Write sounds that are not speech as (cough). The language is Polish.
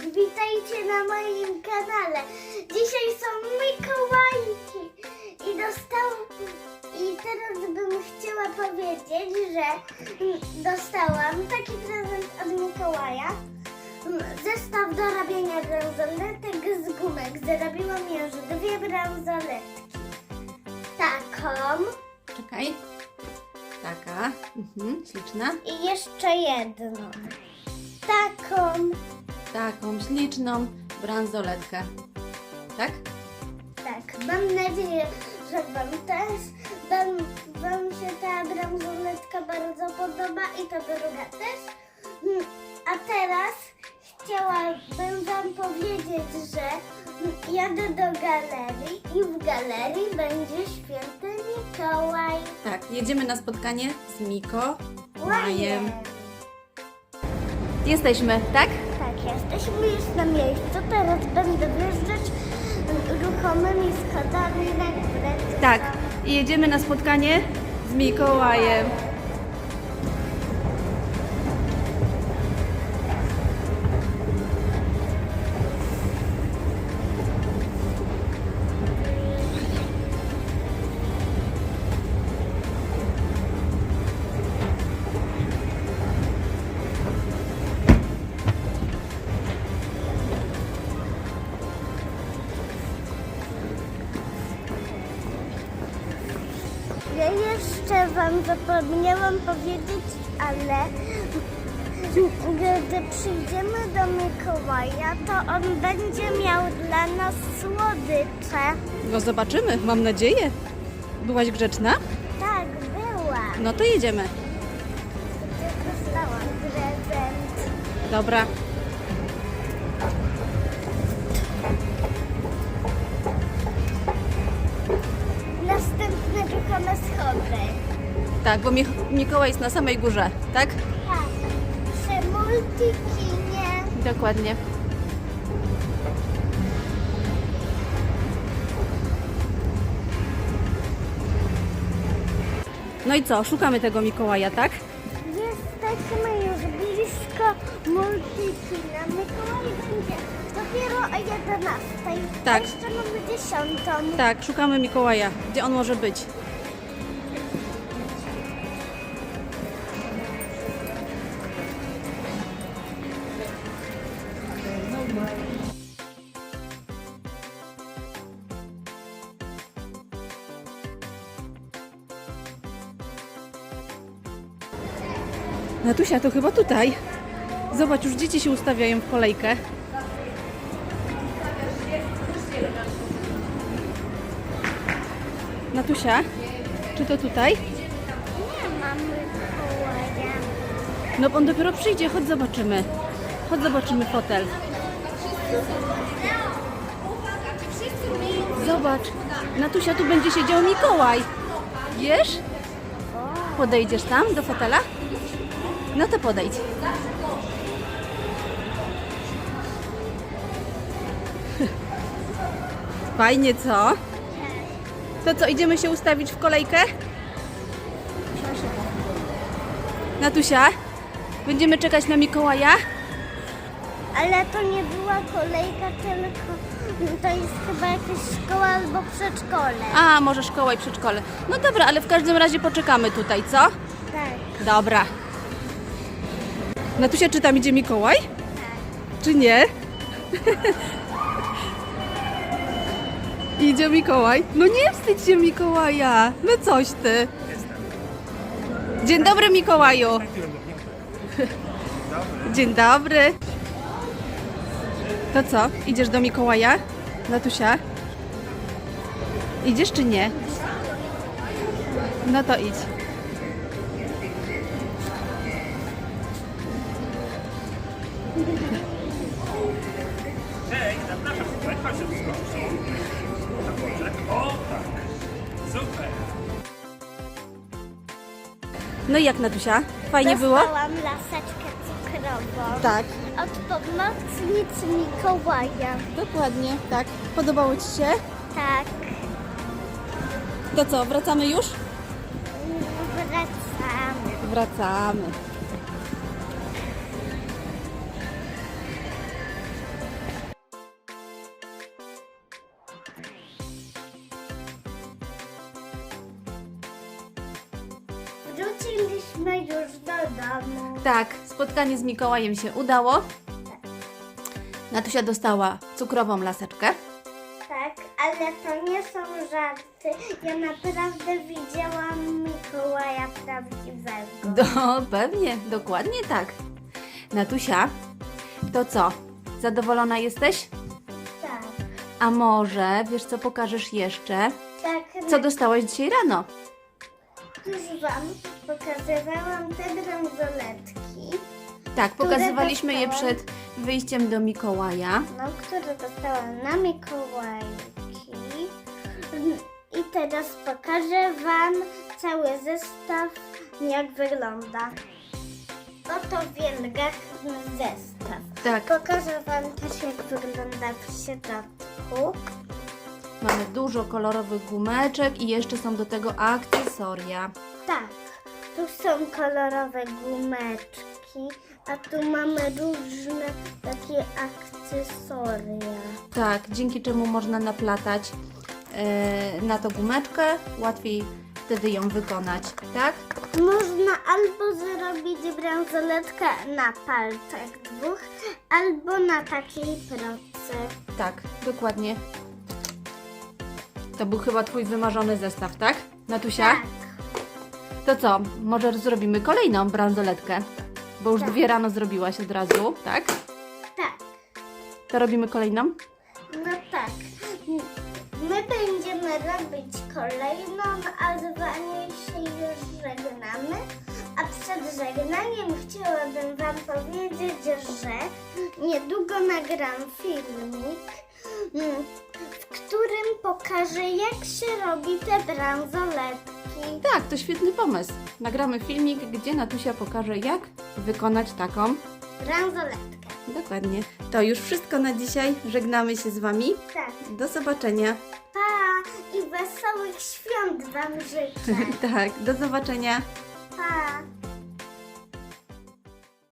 witajcie na moim kanale. Dzisiaj są Mikołajki i dostał i teraz bym chciała powiedzieć, że dostałam taki prezent od Mikołaja. Zestaw do robienia bransoletek z gumek. Zrobiłam już dwie bransoletki. Taką Czekaj. Taka. Mhm, śliczna. i jeszcze jedną. Taką. Taką śliczną bransoletkę. Tak? Tak, mam nadzieję, że Wam też, wam, wam się ta bransoletka bardzo podoba i ta druga też. Mm, A teraz chciałabym Wam powiedzieć, że jadę do galerii i w galerii będzie święty Mikołaj. Tak, jedziemy na spotkanie z Miko. Łajem. Jesteśmy, tak? Jesteśmy już na miejscu. Teraz będę wjeżdżać ruchomymi schodami na górę. Tak. I jedziemy na spotkanie z Mikołajem. Ja jeszcze Wam zapomniałam powiedzieć, ale gdy przyjdziemy do Mikołaja, to on będzie miał dla nas słodycze. No zobaczymy, mam nadzieję. Byłaś grzeczna? Tak, była. No to jedziemy. Dostałam prezent. Dobra. Następne ruchome schody. Tak, bo Mi- Mikołaj jest na samej górze, tak? Tak. Przy multikinie. Dokładnie. No i co, szukamy tego Mikołaja, tak? Jesteśmy już blisko multikina. Mikołaj będzie dopiero o 11. Tak. A jeszcze mamy 10. Tak, szukamy Mikołaja. Gdzie on może być? Natusia, to chyba tutaj. Zobacz, już dzieci się ustawiają w kolejkę. Natusia, czy to tutaj? Nie mam Mikołaja. No on dopiero przyjdzie, chodź zobaczymy. Chodź zobaczymy fotel. Zobacz, Natusia, tu będzie siedział Mikołaj. Wiesz? Podejdziesz tam do fotela? No to podejdź. (laughs) Fajnie, co? To co, idziemy się ustawić w kolejkę? Natusia, będziemy czekać na Mikołaja? Ale to nie była kolejka, tylko to jest chyba jakaś szkoła albo przedszkole. A, może szkoła i przedszkole. No dobra, ale w każdym razie poczekamy tutaj, co? Tak. Dobra. Natusia, czy tam idzie Mikołaj? Czy nie? (laughs) idzie Mikołaj. No nie wstydź się Mikołaja. No coś ty. Dzień dobry Mikołaju. (laughs) Dzień dobry. To co? Idziesz do Mikołaja? Natusia? Idziesz czy nie? No to idź. Hej, zapraszam tutaj, chodź skoczysz. Na boczek. O, tak. Super. No i jak Natusia? Fajnie było? Dostałam laseczkę cukrową. Tak. Od pomocnicy Mikołaja. Dokładnie, tak. Podobało Ci się? Tak. To co, wracamy już? Wracamy. Wracamy. Wróciliśmy już do domu. Tak, spotkanie z Mikołajem się udało. Natusia dostała cukrową laseczkę. Tak, ale to nie są żarty. Ja naprawdę widziałam Mikołaja prawdziwego. No, pewnie, dokładnie tak. Natusia, to co? Zadowolona jesteś? Tak, A może, wiesz co pokażesz jeszcze? tak. Co dostałaś dzisiaj rano? Już Wam pokazywałam te bransoletki, Tak, pokazywaliśmy je dostałam? przed wyjściem do Mikołaja. no, które dostałam na Mikołajki. I teraz pokażę Wam cały zestaw, jak wygląda. Oto wielgachny zestaw. Tak, Pokażę Wam też, jak wygląda w środku. Mamy dużo kolorowych gumeczek i jeszcze są do tego akcesoria. Tak, tu są kolorowe gumeczki, a tu mamy różne takie akcesoria. Tak, dzięki czemu można naplatać e, na to gumeczkę, łatwiej wtedy ją wykonać, tak? Można albo zrobić bransoletkę na palcach dwóch, albo na takiej procy. Tak, dokładnie. To był chyba Twój wymarzony zestaw, tak? Natusia? Tak, To co, może zrobimy kolejną bransoletkę? Bo już Tak. dwie rano zrobiłaś od razu, tak? tak, To robimy kolejną? no tak. My będziemy robić kolejną, a z Wami się już żegnamy. A przed żegnaniem chciałabym Wam powiedzieć, że niedługo nagram filmik, mm, którym pokażę, jak się robi te bransoletki. Tak, to świetny pomysł. Nagramy filmik, gdzie Natusia pokaże, jak wykonać taką. Bransoletkę. Dokładnie. To już wszystko na dzisiaj. Żegnamy się z Wami. Tak. Do zobaczenia. Pa i wesołych świąt Wam życzę. (laughs) tak, do zobaczenia. Pa.